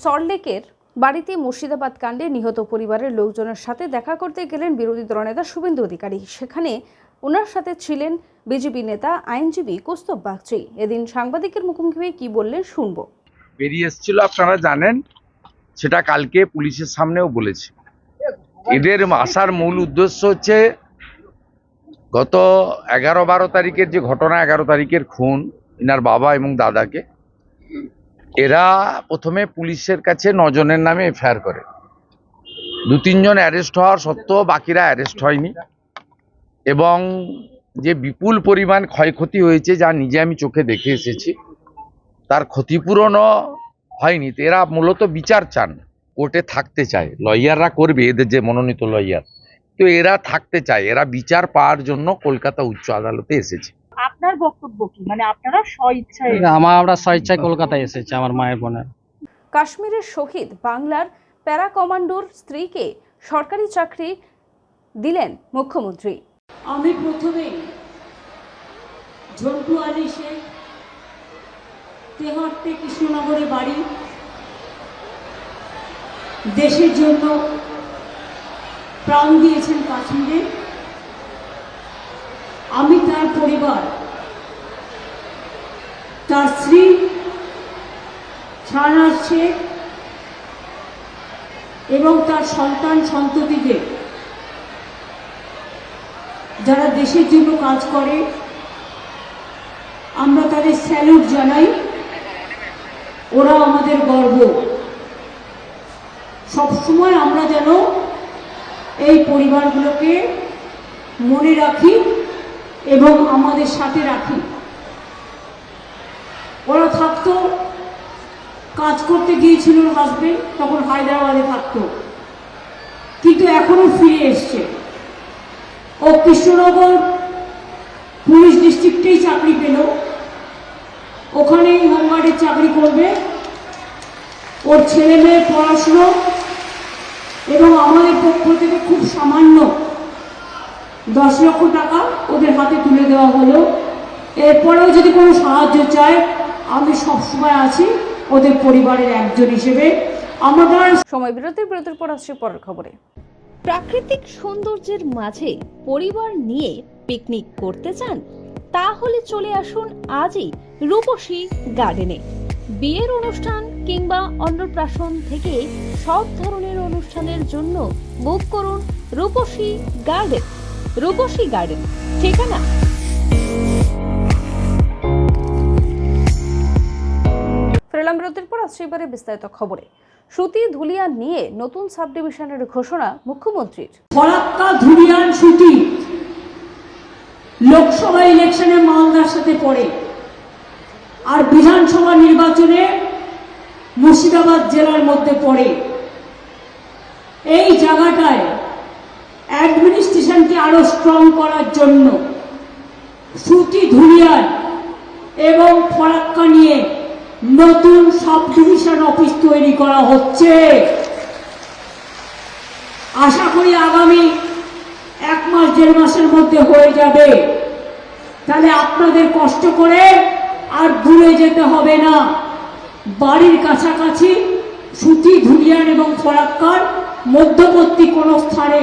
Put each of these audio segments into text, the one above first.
সল্টলেকের বাড়িতে মুর্শিদাবাদ কাণ্ডে নিহত পরিবারের লোকজনের সাথে দেখা করতে গেলেন বিরোধী দলনেতা শুভেন্দু অধিকারী। সেখানে ওনার সাথে ছিলেন বিজেপি নেতা, আইনজীবী কৌস্তব বাগচি। এদিন সাংবাদিকের মুখোমুখি হয়ে কি বললেন শুনব। বেরিয়ে এসেছিল, আপনারা জানেন, সেটা কালকে পুলিশের সামনেও বলেছে। এদের আসার মূল উদ্দেশ্য হচ্ছে, গত এগারো বারো তারিখের যে ঘটনা, এগারো তারিখের খুন, ইনার বাবা এবং দাদাকে এরা প্রথমে পুলিশের কাছে নজনের নামে এফআইআর করে। দু, তিনজন অ্যারেস্ট হওয়ার সত্ত্বেও বাকিরা অ্যারেস্ট হয়নি। এবং যে বিপুল পরিমাণ ক্ষয়ক্ষতি হয়েছে যা নিজে আমি চোখে দেখে এসেছি, তার ক্ষতিপূরণও হয়নি। এরা মূলত বিচার চান, কোর্টে থাকতে চায়। লয়াররা করবে, এদের যে মনোনীত লয়ার। তো এরা থাকতে চায়, এরা বিচার পাওয়ার জন্য কলকাতা উচ্চ আদালতে এসেছে। আপনার বক্তব্য কি? মানে আপনারা স্বইচ্ছায় আমার আমরা স্বেচ্ছায় কলকাতায় এসেছি আমার মায়ের বোনের কাশ্মীরের শহীদ বাংলার প্যারা কমান্ডোর স্ত্রীকে সরকারি চাকরি দিলেন মুখ্যমন্ত্রী। আমি প্রথমে ঝন্টু আলী শেখ তেহট্টে কৃষ্ণনগরে বাড়ি। দেশের জন্য প্রাণ দিয়েছেন কাশ্মীরে। আমি তার পরিবার, তার স্ত্রী শাহনাজ শেখ, এবং তার সন্তান সন্ততিদের। যারা দেশের জন্য কাজ করে, আমরা তাদের স্যালুট জানাই। ওরা আমাদের গর্ব। সবসময় আমরা যেন এই পরিবারগুলোকে মনে রাখি। এবং আমাদের সাথে রাখি। ওরা থাকতো, কাজ করতে গিয়েছিল হাজবেন্ড তখন হায়দ্রাবাদে থাকতো। কিন্তু এখনও ফিরে এসছে। ও কৃষ্ণনগর পুলিশ ডিস্ট্রিক্টেই চাকরি পেল। ওখানেই হোমগার্ডের চাকরি করবে। ওর ছেলে মেয়ের পড়াশুনো এবং আমাদের পক্ষ থেকে খুব সামান্য দশ লক্ষ টাকা ওদের হাতে তুলে দেওয়া হলো। এরপরেও যদি কোনো সাহায্য চায় আমি সবসময় আছি ওদের পরিবারের একজন হিসেবে। আমরা সময় বিরতির বিরতির পর আসছে পরের খবরে। প্রাকৃতিক সৌন্দর্যের মাঝে পরিবার নিয়ে পিকনিক করতে চান তাহলে চলে আসুন আজই রূপসী গার্ডেনে। বিয়ের অনুষ্ঠান কিংবা অন্নপ্রাশন থেকে সব ধরনের অনুষ্ঠানের জন্য বুক করুন রূপসী গার্ডেন রূপসী গার্ডেন। ঠিকানা ফেরলাম বিরতির পর আসছে এবারে বিস্তারিত খবরে। সুতি ধুলিয়া নিয়ে নতুন সাব ডিভিশনের ঘোষণা মুখ্যমন্ত্রীর। ফরাক্কা ধুলিয়ান লোকসভা ইলেকশনে মালদার সাথে পড়ে। আর বিধানসভা নির্বাচনে মুর্শিদাবাদ জেলার মধ্যে পড়ে। এই জায়গাটায় অ্যাডমিনিস্ট্রেশনকে আরও স্ট্রং করার জন্য। সুতি ধুলিয়ান এবং ফরাক্কা নিয়ে নতুন সাব ডিভিশন অফিস তৈরি করা হচ্ছে। আশা করি আগামী এক মাস, দেড় মাসের মধ্যে হয়ে যাবে। তাহলে আপনাদের কষ্ট করে আর দূরে যেতে হবে না। বাড়ির কাছাকাছি সুতি ধুলিয়ান এবং ফরাক্কার মধ্যবর্তী কোনো স্থানে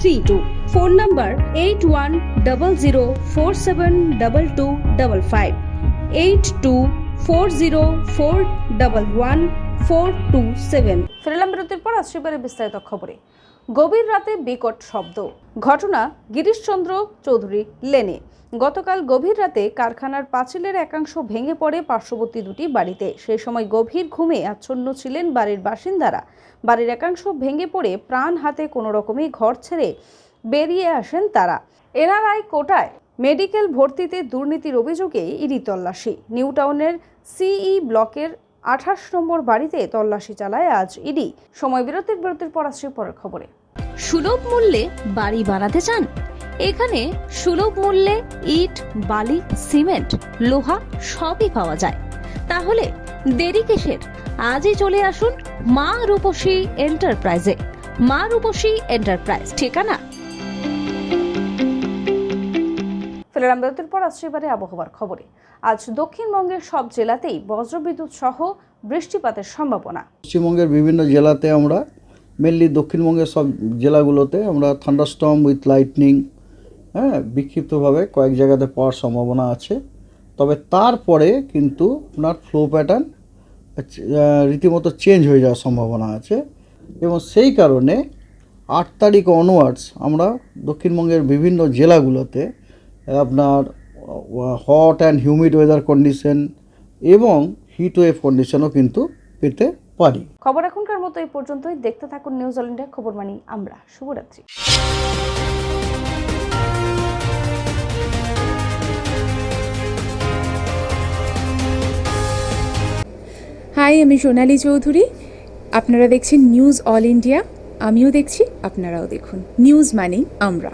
three two phone number eight one double zero four seven double two double five eight two four zero four double one four two seven ফিরলাম বিরতির পর এবারে বিস্তারিত খবরে। গভীর রাতে বিকট শব্দ। ঘটনা গিরিশচন্দ্র চৌধুরী লেনে। গতকাল গভীর রাতে কারখানার পাঁচিলের একাংশ ভেঙে পড়ে পার্শ্ববর্তী দুটি বাড়িতে। সেই সময় গভীর ঘুমে আচ্ছন্ন ছিলেন বাড়ির বাসিন্দারা। বাড়ির একাংশ ভেঙে পড়ে প্রাণ হাতে কোনো রকমে ঘর ছেড়ে বেরিয়ে আসেন তারা। এনআরআই কোটায় মেডিকেল ভর্তিতে দুর্নীতির অভিযোগে ইডি তল্লাশি। নিউ টাউনের সিই ব্লকের আঠাশ নম্বর বাড়িতে তল্লাশি চালায় আজ ইডি। সময় বিরতির বিরতির পর আসছে পরের খবরে। সুলভ মূল্যে বাড়ি বানাতে চান? এখানে সুলভ মূল্যে ইট বালি সিমেন্ট লোহা সবই পাওয়া যায়। তাহলে দেরি কিসের? আজই চলে আসুন মা রূপসী এন্টারপ্রাইজে। মা রূপসী এন্টারপ্রাইজ ঠিকানা? ফেরাম বিরতির পর আসছে এবারে আবহাওয়ার খবরে। আজ দক্ষিণবঙ্গের সব জেলাতেই বজ্রবিদ্যুৎ সহ বৃষ্টিপাতের সম্ভাবনা। পশ্চিমবঙ্গের বিভিন্ন জেলাতে আমরা মেনলি দক্ষিণবঙ্গের সব জেলাগুলোতে আমরা থান্ডারস্টর্ম উইথ লাইটনিং হ্যাঁ বিক্ষিপ্তভাবে কয়েক জায়গাতে পাওয়ার সম্ভাবনা আছে। তবে তারপরে কিন্তু আপনার ফ্লো প্যাটার্ন রীতিমতো চেঞ্জ হয়ে যাওয়ার সম্ভাবনা আছে। এবং সেই কারণে আট তারিখ অনওয়ার্ডস আমরা দক্ষিণবঙ্গের বিভিন্ন জেলাগুলোতে আপনার hot and humid weather condition এবং হিট ওয়েভ কন্ডিশনও কিন্তু পেতে পারি। খবর এখনকার মতো এই পর্যন্তই। দেখতে থাকুন নিউজ অল ইন্ডিয়া খবর মানি আমরা। শুভরাত্রি। হাই আমি সোনালী চৌধুরী। আপনারা দেখছেন নিউজ অল ইন্ডিয়া আমিও দেখছি আপনারাও দেখুন। নিউজ মানেই আমরা।